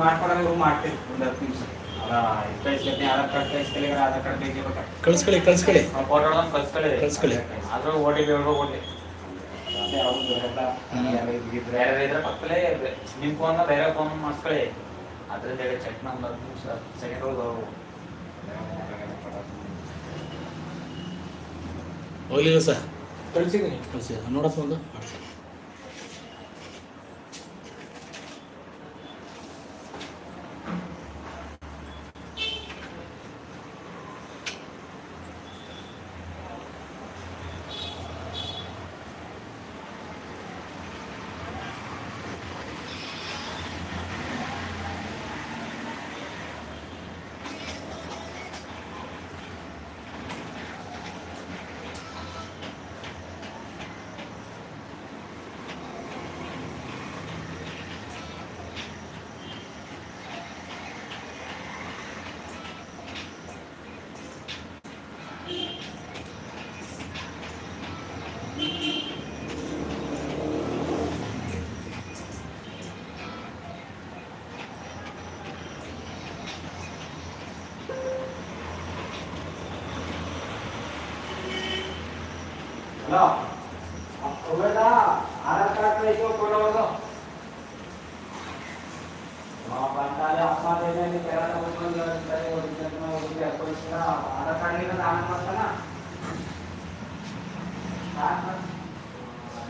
ಇವ್ರು ಮಾಡ್ತೀವಿ ಒಂದು ಹತ್ತು ನಿಮಿಷ. ಅಲ್ಲ ಕಳಿಸ್ತೀನಿ ಆಧಾರ್ ಕಾರ್ಡ್ ಕಳಿಸ್ಕೊಳ್ಳಿ ಆಧಾರ್ ಕಾರ್ಡ್ ಕಳಿಸ್ಕೊಳ್ಳಿ ಕಳಿಸ್ಕೊಳ್ಳಿ. ಫೋಟೋ ಕಳ್ಸ್ಕೊಳ್ಳಿ. ಕಳ್ಸ್ಕೊಳ್ಳಿ. ಆದ್ರೂ ಅವ್ರು ಬೇರೆ ಇದ್ರೆ ಪಕ್ಕದಲ್ಲೇ ನಿಮ್ಮ ಫೋನ್ ಬೇರೆ ಫೋನ್ ಮಾಡಿಸ್ಕೊಳ್ಳಿ. ಅದ್ರಿಂದ ಹೇಳಿ ಚೆಕ್ ನಂಬರ್ ಹತ್ತು ನಿಮಿಷ ಸೆಕೆಂಡ್ ಹೋಗಿ ಹೋಗ್ಲಿಲ್ಲ ಸರ್? ಕಳ್ಸಿದ್ದೀನಿ. ಕಳಿಸಿ. ನೋಡಪ್ಪ ಒಂದು ಮಾಡ್ಸಿ ಹಲೋ ಹೋಗೋದಾ ಆಧಾರ್ ಕಾರ್ಡ್ ಕಳಿಸಿ ಫೋಟೋ ಹೊಡೆದು ಬಂದಾಲೆ ಅಪ್ಪ ಏನೇನು ಕೆಲ ತಗೊಂಡು ಆಧಾರ್ ಕಾರ್ಡ್ ಇರೋದು ಆಮೇಲೆ ಮಾಡ್ತಾನ ಸಾಕು. ಅದೇ ಅದೇ ಆಗಿಕೊಂಡೆ ಕೆಲ ತಗೊಂಡು ಮಾಡ್ತೀನಿ. ಯಾವ್ದನ್ನ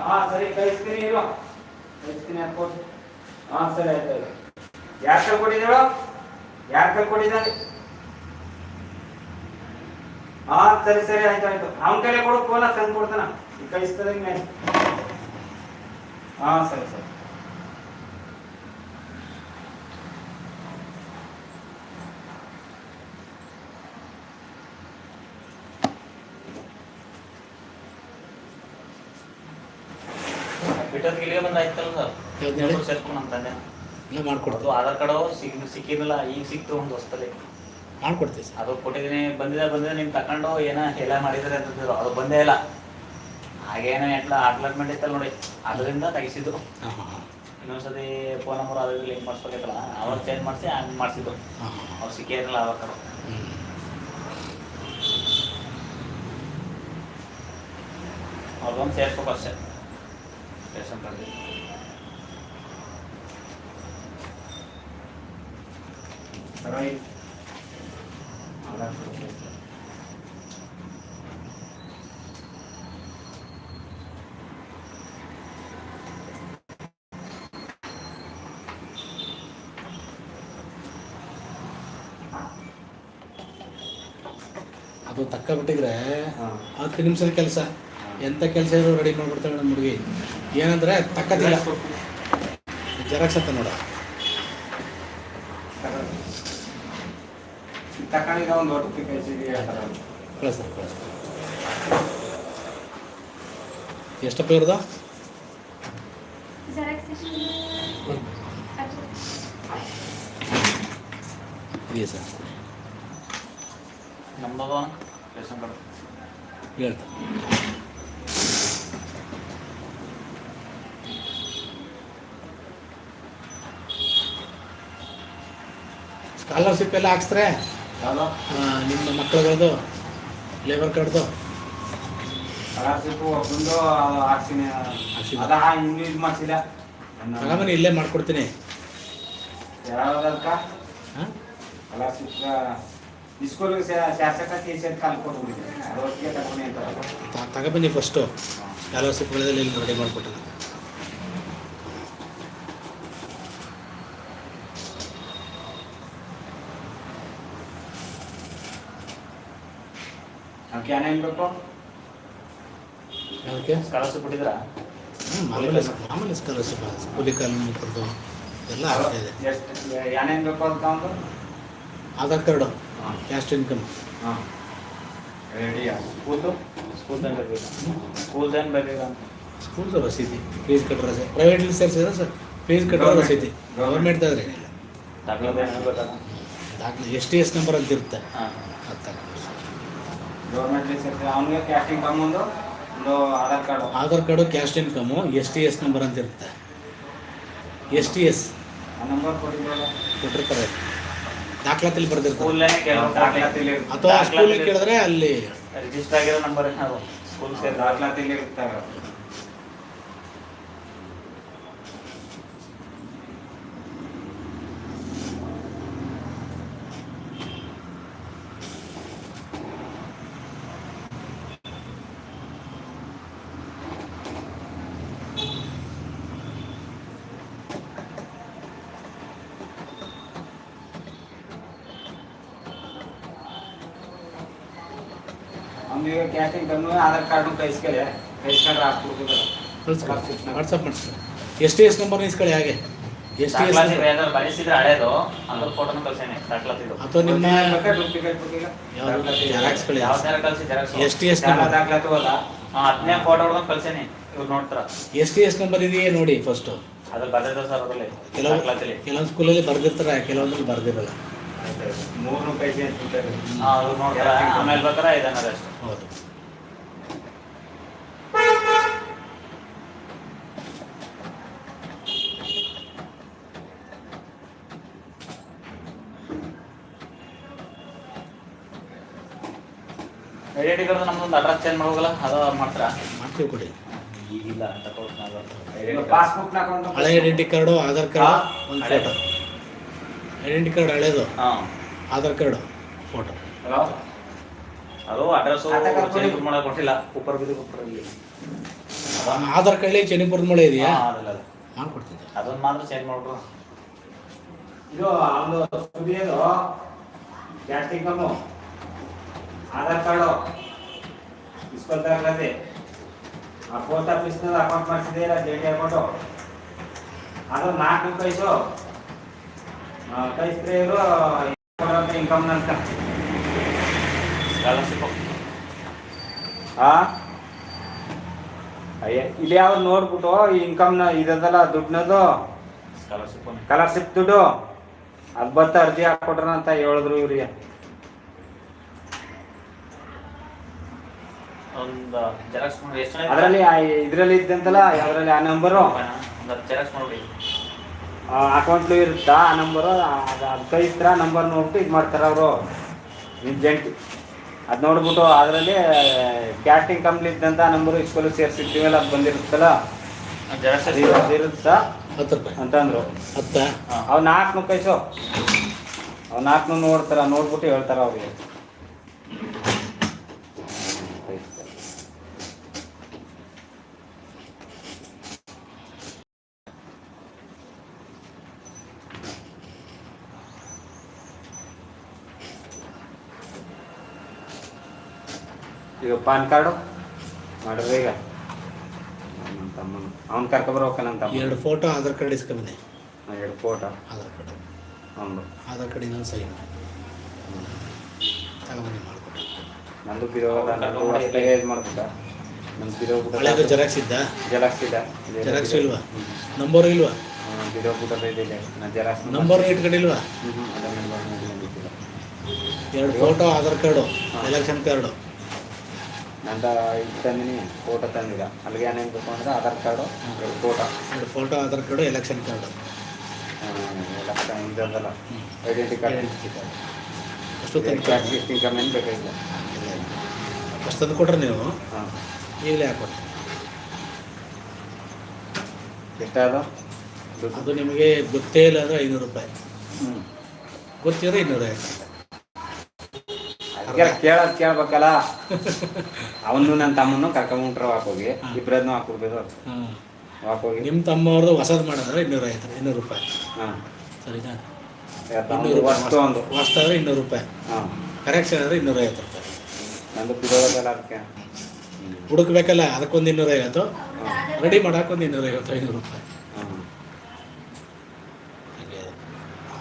ಹಾ ಸರಿ ಕಳಿಸ್ತೀನಿ ಇಲ್ವಾ ಕಳಿಸ್ತೀನಿ ಹಾಕೋದು ಹಾ ಸರಿ ಆಯ್ತು ಯಾರ ಕಲ್ ಕೊಟ್ಟಿದ್ದಾಳು ಯಾರ ಕಲ್ ಕೊಟ್ಟಿದ್ದಾನೆ ಹಾ ಸರಿ ಸರಿ ಆಯ್ತು ಆಯ್ತು. ಅವನ ಕೈಲಿ ಕೊಡು, ಫೋನ ತಂದು ಕೊಡ್ತಾನ ಕಳಿಸ್ತದ ಹಾ ಸರಿ ಸರಿ. ಬಿಟ್ಟದ್ ಇಲ್ಲಿಗೆ ಬಂದ ಆಯ್ತಲ್ಲ ಸರ್? ಸೇರ್ಕೊಂಡು ಅಂತಾನೆ ಇಲ್ಲ ಮಾಡ್ಕೊಡ್ತು ಆಧಾರ್ ಕಾರ್ಡ್ ಸಿಗ್ ಸಿಕ್ಕಿರಲಿಲ್ಲ ಈಗ ಸಿಕ್ತು ಒಂದು ಹೊಸ್ತಲ್ಲಿ ಮಾಡ್ಕೊಡ್ತೀವಿ ಸರ್ ಅದು ಕೊಟ್ಟಿದ್ದೀನಿ ಬಂದಿದೆ ಬಂದಿದೆ ನಿಮ್ ತಕೊಂಡು ಏನೋ ಎಲ್ಲ ಮಾಡಿದ್ರೆ ಅಂತಂದ್ರು. ಅದು ಬಂದೇ ಇಲ್ಲ. ಹಾಗೇನೋ ಎಟ್ಲ ಅಡ್ಲಾಟ್ಮೆಂಟ್ ಇತ್ತಲ್ಲ ನೋಡಿ. ಅದರಿಂದ ತೆಗಿಸಿದ್ದು. ಇನ್ನೊಂದ್ಸತಿ ಫೋನ್ ನಂಬರ್ ಅದು ಲಿಂಕ್ ಮಾಡಿಸ್ಬೇಕಲ್ಲ ಅವ್ರು ಚೇಂಜ್ ಮಾಡಿಸಿ ಹಂಗೆ ಮಾಡಿಸಿದ್ದು. ಅವ್ರು ಸಿಕ್ಕೇ ಇರಲಿಲ್ಲ ಆಧಾರ್ ಕಾರ್ಡು ಅವ್ರಿಗೊಂದು ಸೇರಿಸ್ಬೇಕು ಅಷ್ಟೇ. ಅದು ತಕ್ಕ ಬಿಟ್ಟಿದ್ರೆ ಹತ್ತು ನಿಮಿಷದ ಕೆಲಸ. ಎಂಥ ಕೆಲಸ ಇದ್ರು ರೆಡಿ ಮಾಡ್ಬಿಡ್ತಾಳೆ ನಮ್ಮ ಹುಡುಗಿ. ಏನಂದ್ರೆ ತಕ್ಕದಿಲ್ಲ ಜೆರಾಕ್ಸ್ ಅಂತ ನೋಡ. ತಕೊಂಡಿದ್ದ ಒಂದು ಒಟ್ಟು ಕಳಿಸಿದ್ವಿ ಕಳಿಸ್ ಕಳಿಸ್. ಎಷ್ಟಪ್ಪ ಅದು ಇದೆಯಾ ಸರ್. ಹೇಳ್ತಾ ಸ್ಕಾಲರ್ಶಿಪ್ ಎಲ್ಲ ಹಾಕ್ಸ್ತಾರೆ ಯಾವ್ದು? ನಿಮ್ಮ ಮಕ್ಕಳುಗಳದು ಲೇಬರ್ ಕಾರ್ಡ್ದು ತಗೊಂಬನ್ನಿ ಇಲ್ಲೇ ಮಾಡ್ಕೊಡ್ತೀನಿ. ತಗೊಂಡ್ಬನ್ನಿ ತಗೊಬನ್ನಿ ಫಸ್ಟು ಸ್ಕಾಲರ್ಶಿಪ್ಗಳೆಲ್ಲ ಇಲ್ಲಿ ರೆಡಿ ಮಾಡಿಕೊಟ್ಟು ಅದಕ್ಕೆ ಏನೇನು ಬೇಕು? ಅದಕ್ಕೆ ಸ್ಕಾಲರ್ಶಿಪ್ ಹ್ಮ್, ಮಾಮೂಲಿ ಮಾಮೂಲಿ ಸ್ಕಾಲರ್ಶಿಪ್ ಕೂಲಿ ಕಾನೂನು ಕೊಡ್ದು ಎಲ್ಲ ಆಗ್ತಾ ಇದೆ. ಎಷ್ಟು ಏನೇನು ಬೇಕು ಅದಕ್ಕೆ ಅವನು ಆಧಾರ್ ಕಾರ್ಡು. Caste income. ಹಾಂ. ರೆಡಿಯಾ ಕೂತು ಸ್ಕೂಲ್ ಏನು ಬೇಕು ಸ್ಕೂಲ್ ಏನು ಬೇಕು ಅಂತ ಸ್ಕೂಲ್ದು ರಸೀದಿ. ಫೀಸ್ ಕಟ್ಟೋ ರಸೀದಿ. ಪ್ರೈವೇಟ್ಲಿ ಸೇರಿಸಿದ್ರೆ ಸರ್? ಫೀಸ್ ಕಟ್ಟೋ. ರಸೀದಿ. ಗೌರ್ಮೆಂಟ್ ಆದ್ರೆ ಏನಿಲ್ಲ ದಾಖಲೆ ಏನು ಎಸ್ ಟಿ ಎಸ್ ನಂಬರ್ ಅಂತ ಇರುತ್ತೆ. ಹಾಂ. ಅದು. ಗೌರ್ಮೆಂಟ್ ಸೇರ್ಸಿ ಅವನಿಗೆ ಕ್ಯಾಸ್ಟ್ ಇನ್ಕಮ್ ಒಂದು ಒಂದು Aadhaar card Aadhaar card caste income S T S number ಅಂತ ಇರುತ್ತೆ. ಎಸ್ ಟಿ ಎಸ್ ಆ ನಂಬರ್ ಕೊಟ್ಟಿದ್ರಲ್ಲ. ಕೊಟ್ಟಿರ್ತಾರೆ. ದಾಖಲಾತಿಲಿ ಬರ್ದಿರ್ತಾರೆ. ಸ್ಕೂಲ್ನೇ ಕೇಳೋ ದಾಖಲಾತಿಲಿ ಇರುತ್ತೆ. ಅಥವಾ ಸ್ಕೂಲಿಗೆ ಕೇಳಿದ್ರೆ ಅಲ್ಲಿ ರಿಜಿಸ್ಟರ್ ಆಗಿರೋ ನಂಬರ್ ಸ್ಕೂಲ್ ಸೇರಿ ದಾಖಲಾತಿಲಿ ಇರ್ತಾವೆ ಅವ್ನಿಗೆ ಕ್ಯಾಸ್ಟಿಂಗ್ ಕಮ್ಮಿ ಆಧಾರ್ ಕಾರ್ಡು ಕಳಿಸ್ಕೊಳ್ಳಿ ಕೈಸ್ಕೊಂಡ್ರೆ ಹಾಕ್ಬಿಡ್ತಿದ್ರು ಕಳ್ಸ್ಕೊಡಿ ವಾಟ್ಸಪ್ ಮಾಡಿಸ್ಕೊಳ್ಳಿ ಎಸ್ ಟಿ ಎಸ್ ನಂಬರ್ ಇಸ್ಕೊಳ್ಳಿ ಹಾಗೆ. ಎಸ್ ಟಿ ಎಸ್ ಹಳೇದು ಅದ್ರ ಫೋಟೋನ ಕಳ್ಸೇನೆ ದಾಖಲಾತಿದು ಅಥವಾ ನಿಮ್ಮ ಡೂಪ್ಲಿಕೇಟ್ ಜೆರಾಕ್ಸ್ಗಳು ಯಾವ ಥರ ಕಳ್ಸಿ xerox S T S number. ಹತ್ತನೇ ಫೋಟೋ ಕಳ್ಸೇನಿ ಇವ್ರು ನೋಡ್ತಾರ. ಎಸ್ ಟಿ ಎಸ್ ನಂಬರ್ ಇದೆಯೇ ನೋಡಿ ಫಸ್ಟು ಅದ್ರ ಬರ್ದಿರ್ತಾರೆ ಸರ್ ಅದರಲ್ಲಿ ಕೆಲವು ದಾಖಲಾತಿಲಿ. ಕೆಲವೊಂದು ಸ್ಕೂಲಲ್ಲಿ ಬರ್ದಿರ್ತಾರೆ ಕೆಲವೊಂದ್ರಲ್ಲಿ ಬರ್ದಿರಲ್ಲ. ಮೂರು ಪೈಸೆ ಅಂತ ನೋಡ್ತಾರ ಆಮೇಲೆ ಬೇಕಾರೆ ಇದನ್ನದ ಅಷ್ಟೇ. ಹೌದು. ಐಡೆಂಟಿ ಕಾರ್ಡ್ ನಮ್ದೊಂದು ಅಡ್ರೆಸ್ ಚೇಂಜ್ ಮಾಡೋಗಲ್ಲ ಅದು ಮಾಡ್ತಾರ? ಮಾಡ್ತೀವಿ ಕೊಡಿ. ಈಗಿಲ್ಲ ಅಂತ ಪಾಸ್ಬುಕ್ ಹಳೆ ಐಡೆಂಟಿ ಕಾರ್ಡು ಆಧಾರ್ ಕಾರ್ಡ್ ಒಂದು. ಫೋಟೋ ಐಡೆಂಟಿ ಕಾರ್ಡ್ ಹಳೇದು. ಹಾಂ. Aadhaar card photo. ಹಲೋ? ಅದು ಅಡ್ರೆಸ್ ಕಾರ್ಡ್. ಚೇಂಜ್ ಕೊಟ್ಟಿಲ್ಲ. ಬಿದ್ದು ಆಧಾರ್ ಕಾರ್ಡ್ಲಿ ಚನಿಪುರದ ಮಳೆ ಇದೆಯಾ? ಅದಲ್ಲ ಅದು. ಮಾಡ್ಕೊಡ್ತೀನಿ. ಅದನ್ನ ಮಾತ್ರ ಚೇಂಜ್ ಇದು ಸುದಿಯೋದು ಕಮ್ಮು ಆಧಾರ್ ಕಾರ್ಡು. ಇಸ್ಕೊಲ್ ದಾಖಲಾತಿ ಆ ಪೋಸ್ಟ್ ಆಫೀಸ್ನಲ್ಲಿ ಅಕೌಂಟ್ ಮಾಡಿಸಿದ್ದೀರ ಜೆ ಟಿ ಅಕೌಂಟು ಅದು ನಾಲ್ಕು ಕೈಸು ಸ್ಕಾಲರ್ಶಿಪ್ ಆ ಅಯ್ಯ ಇಲ್ಲಿ ಯಾವ ನೋಡ್ಬಿಟ್ಟು ಈ ಇನ್ಕಮ್ನ ಇದದಲ್ಲ ಸ್ಕಾಲರ್ಶಿಪ್ ಸ್ಕಾಲರ್ಶಿಪ್ ದುಡ್ಡು ಅದು ಬತ್ತ ಅರ್ಜಿ ಹಾಕೊಟ್ರ ಅಂತ ಹೇಳಿದ್ರು ಇವ್ರಿಗೆ ಅದರಲ್ಲಿ ಇದರಲ್ಲಿ ಇದ್ದಂತಲ್ಲ ಯಾವ್ದ್ರಲ್ಲಿ ಆ ನಂಬರು ಜೆರಾಕ್ಸ್ ಮಾಡಿ ಅಕೌಂಟ್ಲು ಇರುತ್ತಾ ಆ ನಂಬರು ಅದು ಕಳಿಸ್ತಾರ ನಂಬರ್ ನೋಡ್ಬಿಟ್ಟು ಇದು ಮಾಡ್ತಾರೆ ಅವರು. ಜಂಟಿ. ಅದು ನೋಡ್ಬಿಟ್ಟು ಅದರಲ್ಲಿ ಕ್ಯಾಟಿಂಗ್ ಕಂಪ್ನಿ ಇದ್ದಂತ ನಂಬರು ಇಸ್ಕೊಲು ಸೇರಿಸಿರ್ತೀವಲ್ಲ ಅದು ಬಂದಿರುತ್ತಲ್ಲ? ಅದು ಇರುತ್ತಾ. ಹತ್ತು ರೂಪಾಯಿ. ಅಂತಂದ್ರು. ಹತ್ತ? ಅವ್ ನಾಲ್ಕು ಕೈಸು. ಅವ್ ನಾಲ್ಕು ನೋಡ್ತಾರ ನೋಡ್ಬಿಟ್ಟು ಹೇಳ್ತಾರ ಅವ್ರಿಗೆ. ಈಗ ಪಾನ್ ಕಾರ್ಡು ಮಾಡಿದ್ರೆ ಈಗ ನಮ್ಮ ತಮ್ಮನ ಅವ್ನು ಕರ್ಕೊಬರ್ಬೇಕಲ್ಲ ನಮ್ಮ ತಮ್ಮ ಎರಡು ಫೋಟೋ ಆಧಾರ್ ಕಾರ್ಡ್ ಇಸ್ಕೊಂಬಂದೆ ಎರಡು ಫೋಟೋ. ಆಧಾರ್ ಕಾರ್ಡು. ಅವ್ನು ಆಧಾರ್ ಕಾರ್ಡ್ ಇನ್ನೊಂದು ಸೈನ್ ತಗೊಂಬಂದು ಮಾಡಿಕೊಟ್ಟೆ ನಂದು ಬಿರೋಲ್ಲ ನಂದು ಹೊಸ್ದಾಗೆ ಇದು ಮಾಡ್ಬಿಟ್ಟ. ನಮ್ಮ ಬಿರೋ ಹಳೇದು ಜೆರಾಕ್ಸ್ ಇದ್ದ? ಜೆರಾಕ್ಸ್ ಇದೆ ಜೆರಾಕ್ಸ್ ಇಲ್ವಾ? ನಂಬರ್ ಇಲ್ವಾ? ಬಿರೋ ಬಿಟ್ಟದ ಇದೆ. ನಾನು ಜೆರಾಕ್ಸ್ ನಂಬರ್ ಇಟ್ಕೊಂಡಿಲ್ವಾ ಎರಡು photo Aadhaar card election card. ನಂದ ಇದು ತಂದಿನಿ ಫೋಟೋ ತಂದಿದ. ಅಲ್ಲಿಗೆ ಏನೇನು ಬೇಕು ಅಂದ್ರೆ ಆಧಾರ್ ಕಾರ್ಡು ಎರಡು ಫೋಟೋ ಎರಡು photo Aadhaar card election card lakh ಇದಲ್ಲ ಐಡೆಂಟಿ ಕಾರ್ಡ್ ಅಷ್ಟು ತಂದು ಗಿಫ್ಟ್ ಇನ್ಕಮ್ ಏನು ಬೇಕಾಗಿಲ್ಲ ಅಷ್ಟು ತಂದು ಕೊಟ್ರೆ ನೀವು? ಹಾಂ. ಈಗಲೇ ಹಾಕೊಡ್ತೀನಿ ಎಷ್ಟಾದ ಅದು? ನಿಮಗೆ ಗೊತ್ತೇ ಇಲ್ಲ ಅಂದರೆ ಐನೂರು ರೂಪಾಯಿ. ಹ್ಞೂ ಗೊತ್ತಿದ್ರೆ ಇನ್ನೂರೈವತ್ತು ಕೇಳೋದು ಕೇಳ್ಬೇಕಲ್ಲ. ಅವನು ನನ್ನ ತಮ್ಮನ್ನು ಕರ್ಕೊಂಬಿಟ್ರೆ ಹಾಕೋಗಿ ಇಬ್ಬರದ್ನು ವಾಕೋಗಿ ಹಾಕೋಗಿ ನಿಮ್ಮ ತಮ್ಮವ್ರದ್ದು ಹೊಸದು ಮಾಡಿದ್ರೆ ಇನ್ನೂರೈವತ್ತು ಇನ್ನೂರು ರೂಪಾಯಿ. ಹಾಂ. ಸರಿನಾ? ಇನ್ನೂರು ಇನ್ನೂರು ವಸ್ತು ಒಂದು. ಹೊಸ್ದಾದ್ರೆ ಇನ್ನೂರು ರೂಪಾಯಿ. ಹಾಂ. ಕರೆಕ್ಷನ್ ಆದರೆ ಇನ್ನೂರೈವತ್ತು ರೂಪಾಯಿ. ನಂದು ಬಿಡೋದಲ್ಲ ಅದಕ್ಕೆ. ಹುಡುಕ್ಬೇಕಲ್ಲ ಅದಕ್ಕೊಂದು ಇನ್ನೂರ ಐವತ್ತು. ರೆಡಿ ಮಾಡೋಕ್ಕೊಂದು ಇನ್ನೂರೈವತ್ತು ಐನೂರು ರೂಪಾಯಿ.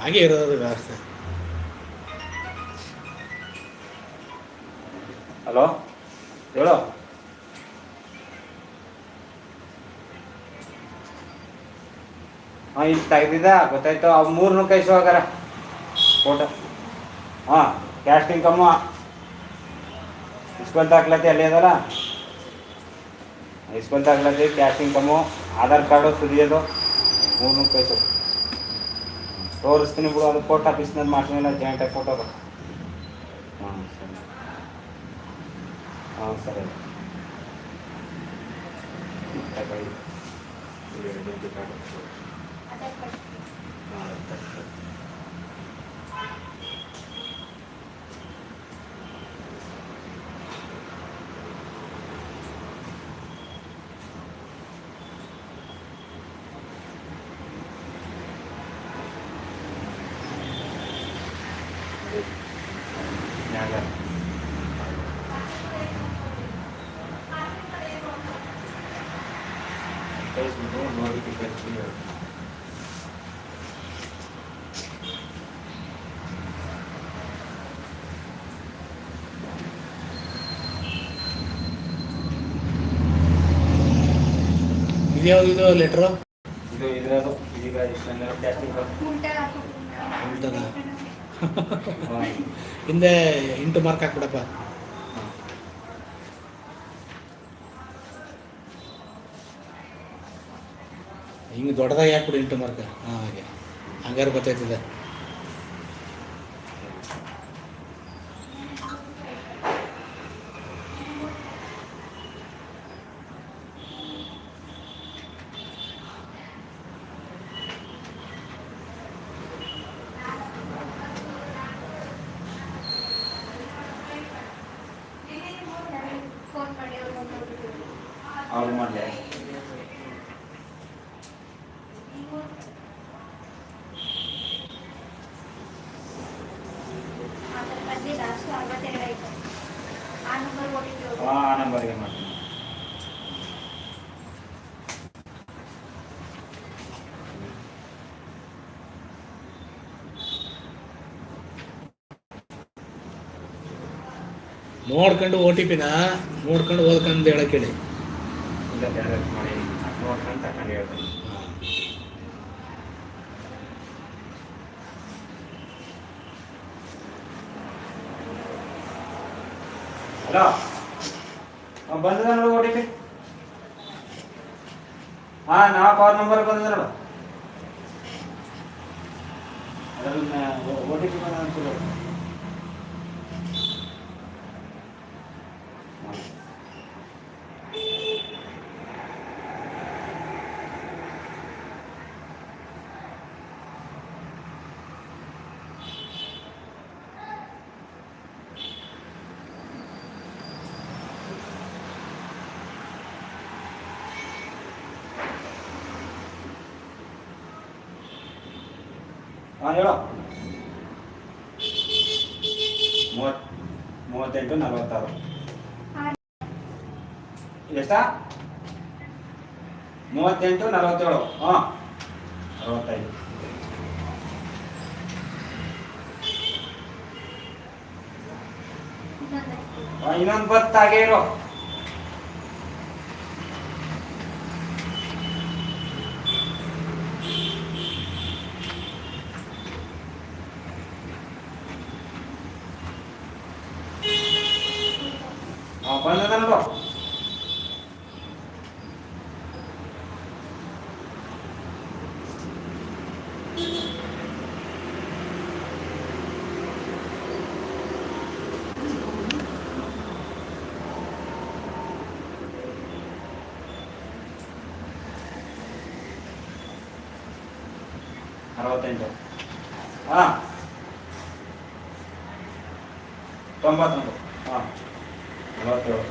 ಹಾಗೆ ಇರೋದು ವ್ಯವಸ್ಥೆ. ಹಲೋ ಹೇಳು ಹಾಂ, ಇಲ್ಲಿ ತೆಗ್ದಿದ್ದ ಗೊತ್ತಾಯ್ತು. ಅವು ಮೂರನ್ನು ಕೈಸುವಾಗಾರ ಫೋಟೋ ಹಾಂ ಕ್ಯಾಸ್ಟ್ ಇನ್ಕಮ್ಮು ಇಸ್ಕೊಂತ ಹಾಕ್ಲತ್ತಿ ಅಲ್ಲಿ ಅದಲ್ಲ? ಇಸ್ಕೊಂತ ಹಾಕ್ಲತ್ತಿ ಕ್ಯಾಸ್ಟ್ ಇನ್ಕಮ್ಮು ಆಧಾರ್ ಕಾರ್ಡು ಸುರಿಯೋದು ಮೂರನ್ನು ಕೈಸು ತೋರಿಸ್ತೀನಿ ಬಿಡು, ಅದು ಪೋಸ್ಟ್ ಆಫೀಸ್ನಲ್ಲಿ ಜಾಯಿಂಟ್ ಜಾಯಿಂಟಾಗಿ ಫೋಟೋ ಹಾಂ ಸರಿ. ಹಾಂ ಸರಿ ತಗೊಳ್ಳಿ. ಇದು identity card. ಆಧಾರ್ ಕಾರ್ಡ್ ಹಾಂ, ಸರಿ, ಸರಿ. ನ್ಯಾಗ. ಇದ್ಯಾವ್ದು ಇದು ಲೆಟ್ರು ಇದು ಇದ್ರದು ಈಗ ಇಷ್ಟೆಲ್ಲ ಹಿಂದೆ ಇಂಟು ಮಾರ್ಕ್ ಹಾಕ್ಬಿಡಪ್ಪ. ಹಿಂಗೆ ದೊಡ್ಡದಾಗ ಯಾಕೆ ಕೊಡಿ ಇಂಟು ಮಾರ್ಕ ಹಾಂ ಹಾಗೆ. ಹಂಗಾರೆ ಗೊತ್ತಾಯ್ತದೆ ಫೋನ್ ಮಾಡಿ ಅವ್ರು ನೋಡ್ಬಿಟ್ಟು ಅವ್ರು ಮಾಡಲಿ ಆಧಾರ್ ಕಾರ್ಡ್ ಲಾಸ್ಟ್ ಅರವತ್ತೆರಡು ಆಯ್ತು ಆ ನಂಬರ್ ಓ ಟಿ ಪಿ ಹಾಂ ಆ ನಂಬರ್ಗೆ ಮಾಡ್ತೀನಿ ನೋಡ್ಕೊಂಡು ಓ ಟಿ ಪಿನ ನೋಡ್ಕೊಂಡು ಓದ್ಕೊಂಡು ಹೇಳಕ್ಕೆ ಹೇಳಿ. ಬಂದದ ನೋಡು ಓ ಟಿ ಪಿ. ಹಾಂ ನಾ ಪವರ್ ನಂಬರ್ ಬಂದದ ನೋಡು. ಓ ಟಿ ಪಿ ಬಂದ ಹಾಂ ಹೇಳು. ಮೂವತ್ ಮೂವತ್ತೆಂಟು ನಲವತ್ತಾರು. ಎಷ್ಟಾ? ಮೂವತ್ತೆಂಟು ನಲವತ್ತೇಳು. ಹಾಂ ಅರವತ್ತೈದು. ಇನ್ನೊಂದು. ಬತ್ತಾಗೆ ಇರು ಹಾಂ ಬಂದದ ನೋಡು ಅರವತ್ತೆಂಟು ಹಾಂ ತೊಂಬತ್ತೊಂದು ಹಾಂ ನಲವತ್ತೇಳು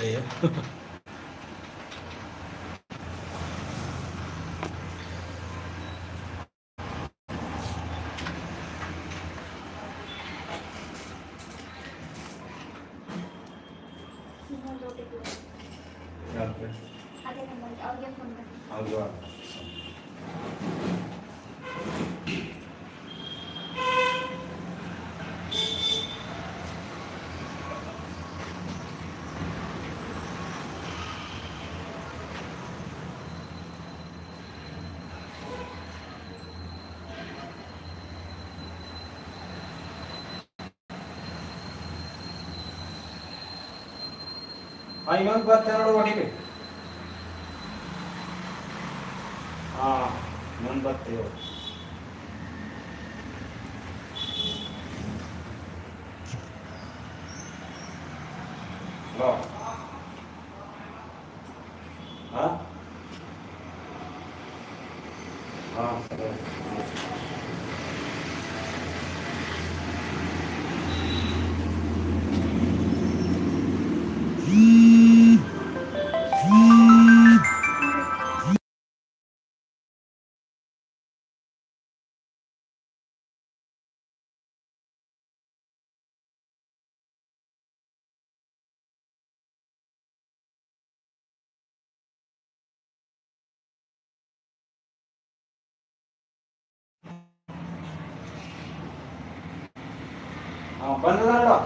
ಅಯ್ಯೋ ಇನ್ನೊಂದು ಓ ಟಿ ಪಿ ಅದೇ ನಂಬರ್ ಅವ್ರಿಗೆ ಫೋನ್ ಮಾಡಿ ಹೌದು ಹಾಂ ಇನ್ನೊಂದು ಬರ್ತೇನೆ ನೋಡು ಹೊಡಿಲಿ ಹಾಂ ಇನ್ನೊಂದು ಬರ್ತೀವಿ ಹಲೋ ಹಾಂ ಹಾಂ ಸರಿ ಬಂದದ ನೋಡು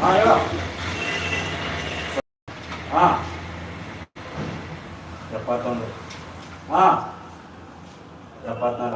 ಹಾಂ ಹೇಳು ಹಾಂ ಎಪ್ಪತ್ತೊಂದು ಹಾಂ ಎಪ್ಪತ್ನಾಲ್ಕು